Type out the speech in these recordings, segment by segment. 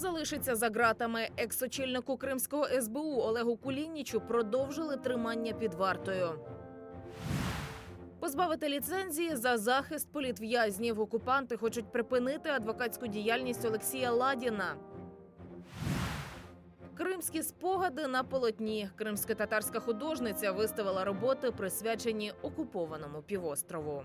залишиться за ґратами. Екс-очільнику кримського СБУ Олегу Кулінічу продовжили тримання під вартою. Позбавити ліцензії за захист політв'язнів. Окупанти хочуть припинити адвокатську діяльність Олексія Ладіна. Кримські спогади на полотні. Кримсько-татарська художниця виставила роботи, присвячені окупованому півострову.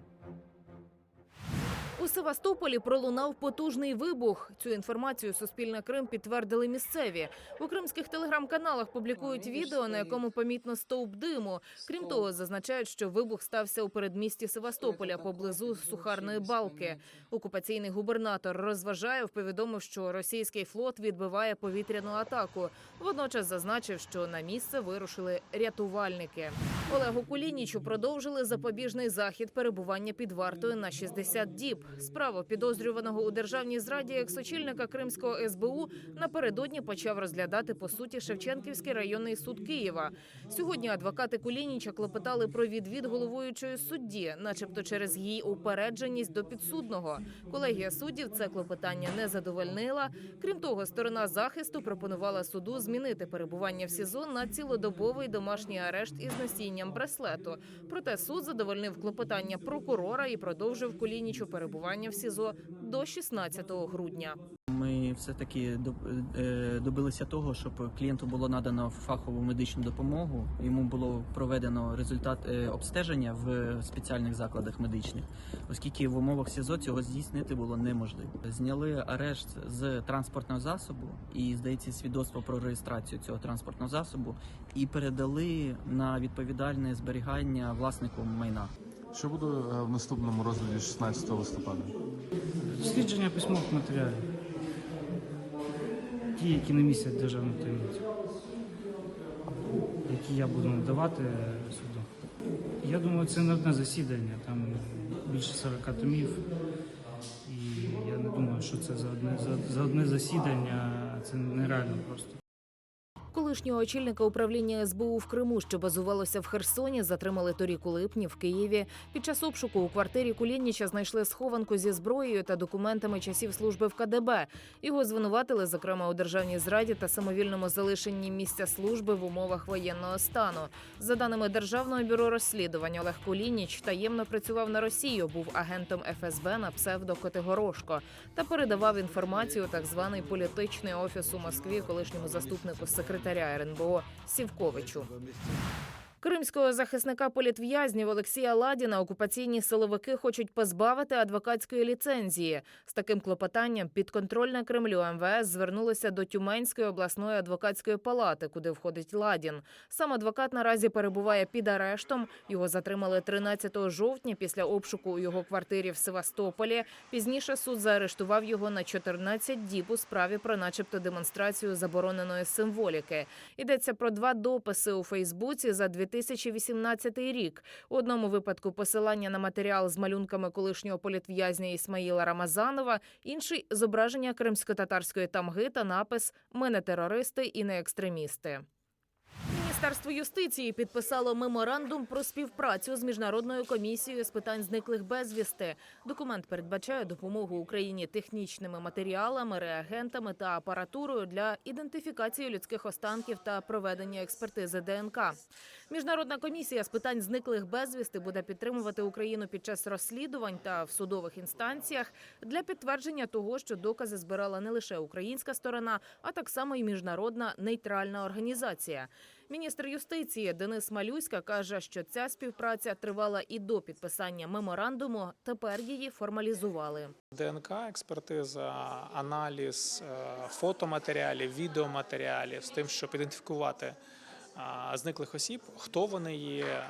У Севастополі пролунав потужний вибух. Цю інформацію Суспільне Крим підтвердили місцеві. У кримських телеграм-каналах публікують відео, на якому помітно стовп диму. Крім того, зазначають, що вибух стався у передмісті Севастополя поблизу сухарної балки. Окупаційний губернатор розважаєв повідомив, що російський флот відбиває повітряну атаку. Водночас зазначив, що на місце вирушили рятувальники. Олегу Кулінічу продовжили запобіжний захід перебування під вартою на 60 діб. Справу підозрюваного у державній зраді екс-очільника Кримського СБУ напередодні почав розглядати по суті Шевченківський районний суд Києва. Сьогодні адвокати Кулініча клопотали про відвід головуючої судді, начебто через її упередженість до підсудного. Колегія суддів це клопотання не задовольнила. Крім того, сторона захисту пропонувала суду змінити перебування в СІЗО на цілодобовий домашній арешт із носінням браслету. Проте суд задовольнив клопотання прокурора і продовжив Кулінічу перебування в СІЗО до 16 грудня. Ми все таки добилися того, щоб клієнту було надано фахову медичну допомогу. Йому було проведено результат е, обстеження в спеціальних закладах медичних, оскільки в умовах СІЗО цього здійснити було неможливо. Зняли арешт з транспортного засобу і здається свідоцтво про реєстрацію цього транспортного засобу і передали на відповідальне зберігання власнику майна. Що буде е, в наступному розгляді 16 листопада? Дослідження письмових матеріалів. Ті, які не містять державну таємницю, які я буду надавати суду. Я думаю, це не одне засідання, там більше 40 томів. І я не думаю, що це за одне, за, за одне засідання це нереально просто. Колишнього очільника управління СБУ в Криму, що базувалося в Херсоні, затримали торік у липні в Києві. Під час обшуку у квартирі Кулініча знайшли схованку зі зброєю та документами часів служби в КДБ. Його звинуватили, зокрема, у державній зраді та самовільному залишенні місця служби в умовах воєнного стану. За даними державного бюро розслідувань, Олег Кулініч таємно працював на Росію, був агентом ФСБ на псевдо Котигорошко та передавав інформацію так званий політичний офіс у Москві колишньому заступнику секретаря РНБО Сівковичу. Кримського захисника політв'язнів Олексія Ладіна окупаційні силовики хочуть позбавити адвокатської ліцензії. З таким клопотанням підконтрольне Кремлю МВС звернулося до Тюменської обласної адвокатської палати, куди входить Ладін. Сам адвокат наразі перебуває під арештом. Його затримали 13 жовтня після обшуку у його квартирі в Севастополі. Пізніше суд заарештував його на 14 діб у справі про, начебто, демонстрацію забороненої символіки. Йдеться про два дописи у Фейсбуці за 2018 рік. У одному випадку посилання на матеріал з малюнками колишнього політв'язня Ісмаїла Рамазанова, інший зображення кримсько-татарської тамги та напис Ми не терористи і не екстремісти. Міністерство юстиції підписало меморандум про співпрацю з міжнародною комісією з питань зниклих безвісти. Документ передбачає допомогу Україні технічними матеріалами, реагентами та апаратурою для ідентифікації людських останків та проведення експертизи ДНК. Міжнародна комісія з питань зниклих безвісти буде підтримувати Україну під час розслідувань та в судових інстанціях для підтвердження того, що докази збирала не лише українська сторона, а так само і міжнародна нейтральна організація. Міністр юстиції Денис Малюська каже, що ця співпраця тривала і до підписання меморандуму. Тепер її формалізували. ДНК, експертиза, аналіз е, фотоматеріалів, відеоматеріалів з тим, щоб ідентифікувати е, зниклих осіб, хто вони є, е,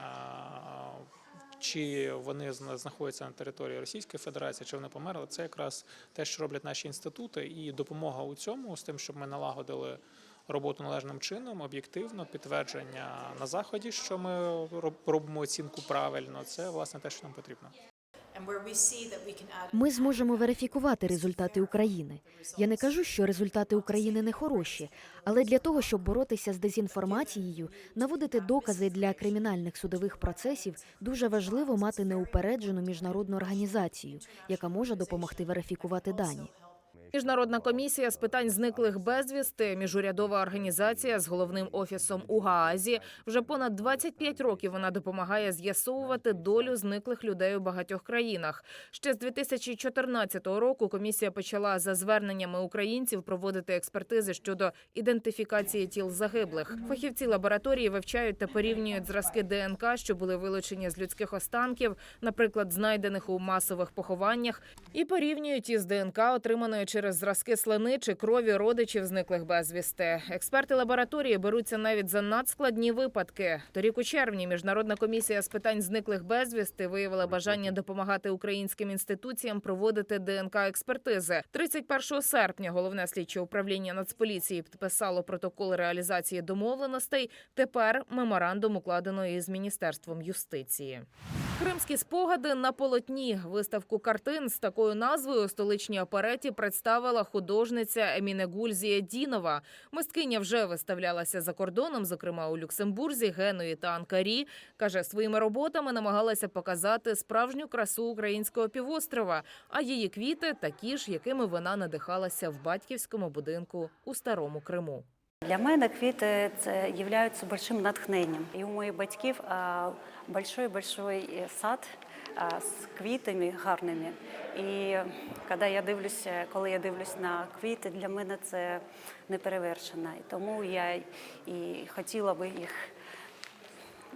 чи вони зна- знаходяться на території Російської Федерації, чи вони померли. Це якраз те, що роблять наші інститути, і допомога у цьому з тим, щоб ми налагодили. Роботу належним чином, об'єктивно, підтвердження на заході, що ми робимо оцінку правильно. Це власне те, що нам потрібно. Ми зможемо верифікувати результати України. Я не кажу, що результати України не хороші, але для того, щоб боротися з дезінформацією, наводити докази для кримінальних судових процесів, дуже важливо мати неупереджену міжнародну організацію, яка може допомогти верифікувати дані. Міжнародна комісія з питань зниклих безвісти, міжурядова організація з головним офісом у Гаазі. Вже понад 25 років вона допомагає з'ясовувати долю зниклих людей у багатьох країнах. Ще з 2014 року комісія почала за зверненнями українців проводити експертизи щодо ідентифікації тіл загиблих. Фахівці лабораторії вивчають та порівнюють зразки ДНК, що були вилучені з людських останків, наприклад, знайдених у масових похованнях, і порівнюють із ДНК, отриманою через зразки слини чи крові родичів зниклих безвісти. Експерти лабораторії беруться навіть за надскладні випадки. Торік у червні міжнародна комісія з питань зниклих безвісти виявила бажання допомагати українським інституціям проводити ДНК експертизи. 31 серпня головне слідче управління Нацполіції підписало протокол реалізації домовленостей. Тепер меморандум укладено із міністерством юстиції. Кримські спогади на полотні. Виставку картин з такою назвою у столичній опереті представила художниця Еміне Гульзія Дінова. Мисткиня вже виставлялася за кордоном, зокрема у Люксембурзі, Генуї та Анкарі. каже, своїми роботами намагалася показати справжню красу українського півострова. А її квіти такі ж, якими вона надихалася в батьківському будинку у старому Криму. Для мене квіти це являються большим натхненням. І у моїх батьків большой-большой сад а, з квітами гарними. І коли я дивлюся, коли я дивлюсь на квіти, для мене це неперевершено. І тому я і хотіла би їх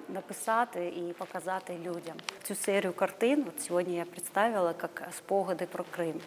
написати і показати людям. Цю серію картин от сьогодні я представила як спогади про Крим.